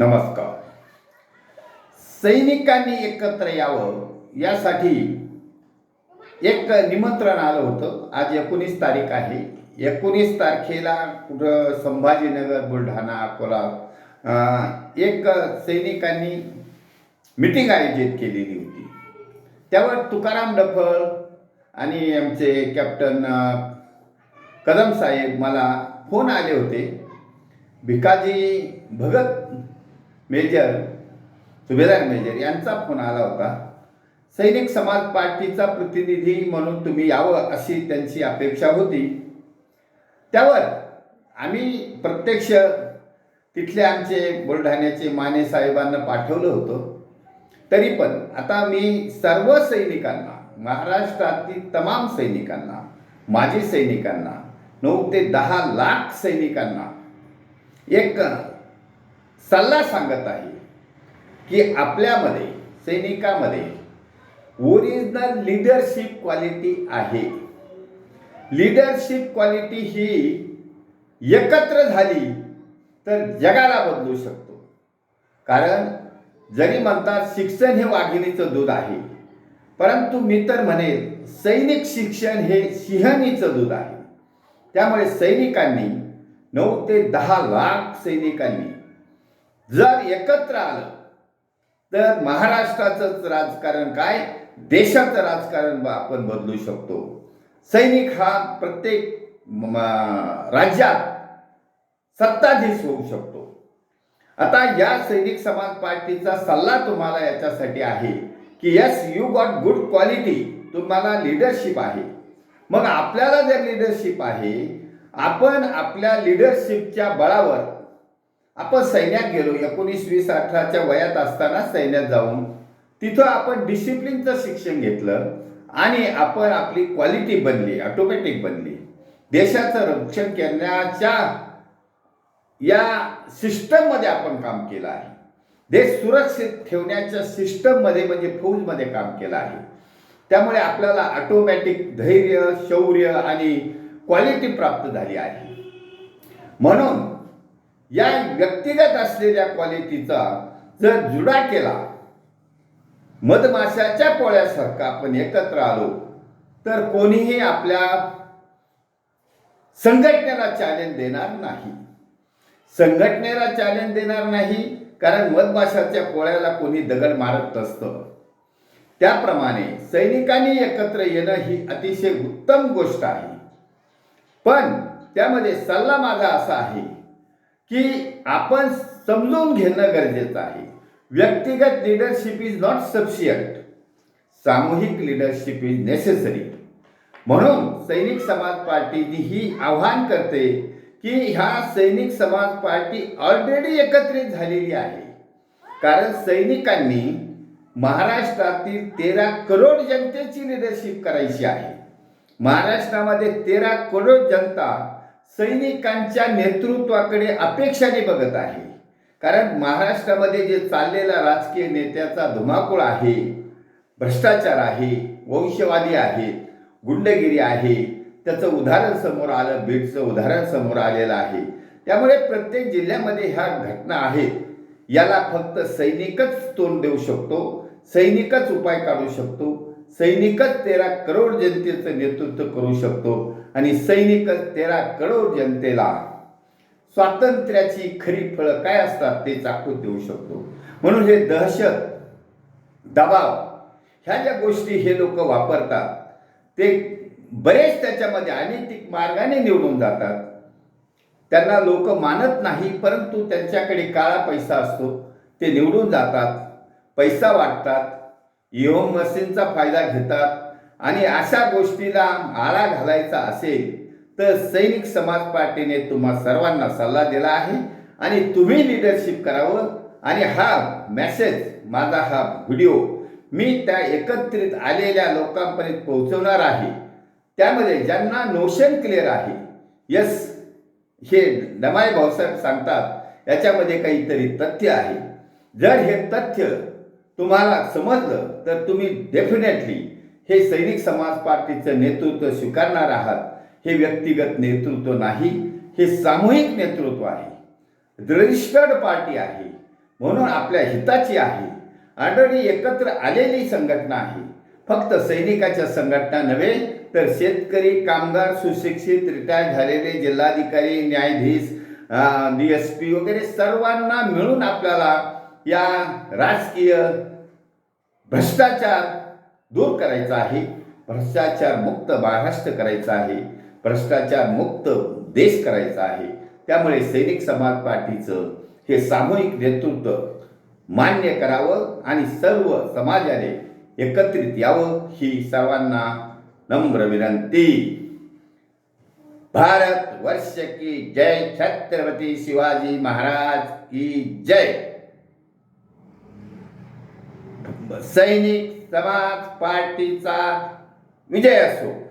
नमस्कार. सैनिकांनी एकत्र यावं यासाठी एक निमंत्रण आलं होतं. आज एकोणीस तारीख आहे. एकोणीस तारखेला कुठं संभाजीनगर बुलढाणा अकोला एक सैनिकांनी मिटिंग आयोजित केलेली होती. त्यावर तुकाराम डफळ आणि आमचे कॅप्टन कदम साहेब मला फोन आले होते. भिकाजी भगत मेजर सुभेदार मेजर यांचा फोन आला होता. सैनिक समाज पार्टीचा प्रतिनिधी म्हणून तुम्ही यावं अशी त्यांची अपेक्षा होती. त्यावर आम्ही प्रत्यक्ष तिथले आमचे बुलढाण्याचे माने साहेबांना पाठवलं होतं. तरी पण आता मी सर्व सैनिकांना महाराष्ट्रातील तमाम सैनिकांना माजी सैनिकांना नऊ ते दहा लाख सैनिकांना एक सल्ला सांगत आहे की आपल्यामध्ये सैनिकामध्ये ओरिजिनल लिडरशिप क्वालिटी आहे. लिडरशिप क्वालिटी ही एकत्र झाली तर जगाला बदलू शकतो. कारण जरी म्हणतात शिक्षण हे वाघिणीचं दूध आहे परंतु मी तर म्हणेल सैनिक शिक्षण हे सिंहणीचं दूध आहे. त्यामुळे सैनिकांनी नऊ ते दहा लाख सैनिकांनी जर एकत्र आलं तर महाराष्ट्राचंच राजकारण काय? देशाचं राजकारण ब- आपण बदलू शकतो. सैनिक हा प्रत्येक राज्यात सत्ताधीश होऊ शकतो. आता या सैनिक समाज पार्टीचा सल्ला तुम्हाला याच्यासाठी आहे की yes you got good quality तुम्हाला लिडरशिप आहे. मग आपल्याला जर लिडरशिप आहे आपण आपल्या लिडरशिपच्या बळावर आपण सैन्यात गेलो एकोणीस वीस अठराच्या वयात असताना सैन्यात जाऊन तिथं आपण डिसिप्लिनचं शिक्षण घेतलं आणि आपण आपली क्वालिटी बनली ऑटोमॅटिक बनली. देशाचं रक्षण करण्याच्या या सिस्टममध्ये आपण काम केलं आहे. देश सुरक्षित ठेवण्याच्या सिस्टममध्ये म्हणजे फौजमध्ये काम केलं आहे. त्यामुळे आपल्याला ऑटोमॅटिक धैर्य शौर्य आणि क्वालिटी प्राप्त झाली आहे. म्हणून या व्यक्तिगत असलेल्या क्वालिटीचा जर जुडा केला मधमाशाच्या पोळ्यासारखा आपण एकत्र आलो तर कोणीही आपल्या संघटनेला चॅलेंज देणार नाही. संघटनेला चॅलेंज देणार नाही कारण मधमाशाच्या पोळ्याला कोणी दगड मारत नसतं. त्याप्रमाणे सैनिकांनी एकत्र येणं ही अतिशय उत्तम गोष्ट आहे. पण त्यामध्ये सल्ला माझा असा आहे की आपण समजून घेणं गरजेचं आहे. व्यक्तिगत लिडरशिप इज नॉट सफिशियंट सामूहिक लिडरशिप इज नेसेसरी म्हणून सैनिक समाज पार्टी ही आव्हान करते की ह्या सैनिक समाज पार्टी ऑलरेडी एकत्रित झालेली आहे. कारण सैनिकांनी महाराष्ट्रातील तेरा करोड जनतेची लिडरशिप करायची आहे. महाराष्ट्रामध्ये तेरा करोड जनता सैनिकांच्या नेतृत्वाकडे अपेक्षाने बघत आहे. कारण महाराष्ट्रामध्ये जे चाललेला राजकीय नेत्याचा धुमाकूळ आहे भ्रष्टाचार आहे वंशवादी आहेत गुंडगिरी आहे त्याचं उदाहरण समोर आलं बीडचं उदाहरण समोर आलेलं आहे. त्यामुळे प्रत्येक जिल्ह्यामध्ये ह्या घटना आहेत. याला फक्त सैनिकच तोंड देऊ शकतो सैनिकच उपाय काढू शकतो सैनिकच तेरा करोड जनतेचं नेतृत्व करू शकतो आणि सैनिकच तेरा करोड जनतेला स्वातंत्र्याची खरी फळं काय असतात ते चाकून देऊ शकतो. म्हणून हे दहशत दबाव ह्या ज्या गोष्टी हे लोक वापरतात ते बरेच त्याच्यामध्ये अनैतिक मार्गाने निवडून जातात. त्यांना लोक मानत नाही परंतु त्यांच्याकडे काळा पैसा असतो ते निवडून जातात पैसा वाटतात ईओम मशीनचा फायदा घेतात आणि अशा गोष्टीला आळा घालायचा असेल तर सैनिक समाज पार्टीने तुम्हा सर्वांना सल्ला दिला आहे आणि तुम्ही लिडरशिप करावं. आणि हा मेसेज माझा हा व्हिडिओ मी त्या एकत्रित आलेल्या लोकांपर्यंत पोहोचवणार आहे. त्यामध्ये ज्यांना नोशन क्लिअर आहे यस हे डमाय भाऊसाहेब सांगतात याच्यामध्ये काहीतरी तथ्य आहे. जर हे तथ्य तुम्हाला समजलं तर तुम्ही डेफिनेटली हे सैनिक समाज पार्टीचं नेतृत्व स्वीकारणार आहात हे व्यक्तिगत नेतृत्व नाही हे सामूहिक नेतृत्व आहे. रजिस्टर्ड पार्टी आहे म्हणून आपल्या हिताची आहे. ऑलरेडी एकत्र आलेली संघटना आहे. फक्त सैनिकाच्या संघटना नव्हे तर शेतकरी कामगार सुशिक्षित रिटायर झालेले जिल्हाधिकारी न्यायाधीश डी एस पी वगैरे सर्वांना मिळून आपल्याला या राजकीय भ्रष्टाचार दूर करायचा आहे भ्रष्टाचार मुक्त महाराष्ट्र करायचा आहे भ्रष्टाचार मुक्त देश करायचा आहे. त्यामुळे सैनिक समाज पार्टीचं हे सामूहिक नेतृत्व मान्य करावं आणि सर्व समाजाने एकत्रित यावं ही सर्वांना नम्र विनंती. भारत वर्ष की जय छत्रपती शिवाजी महाराज की जय. सैनिक समाज पार्टीचा विजय असो.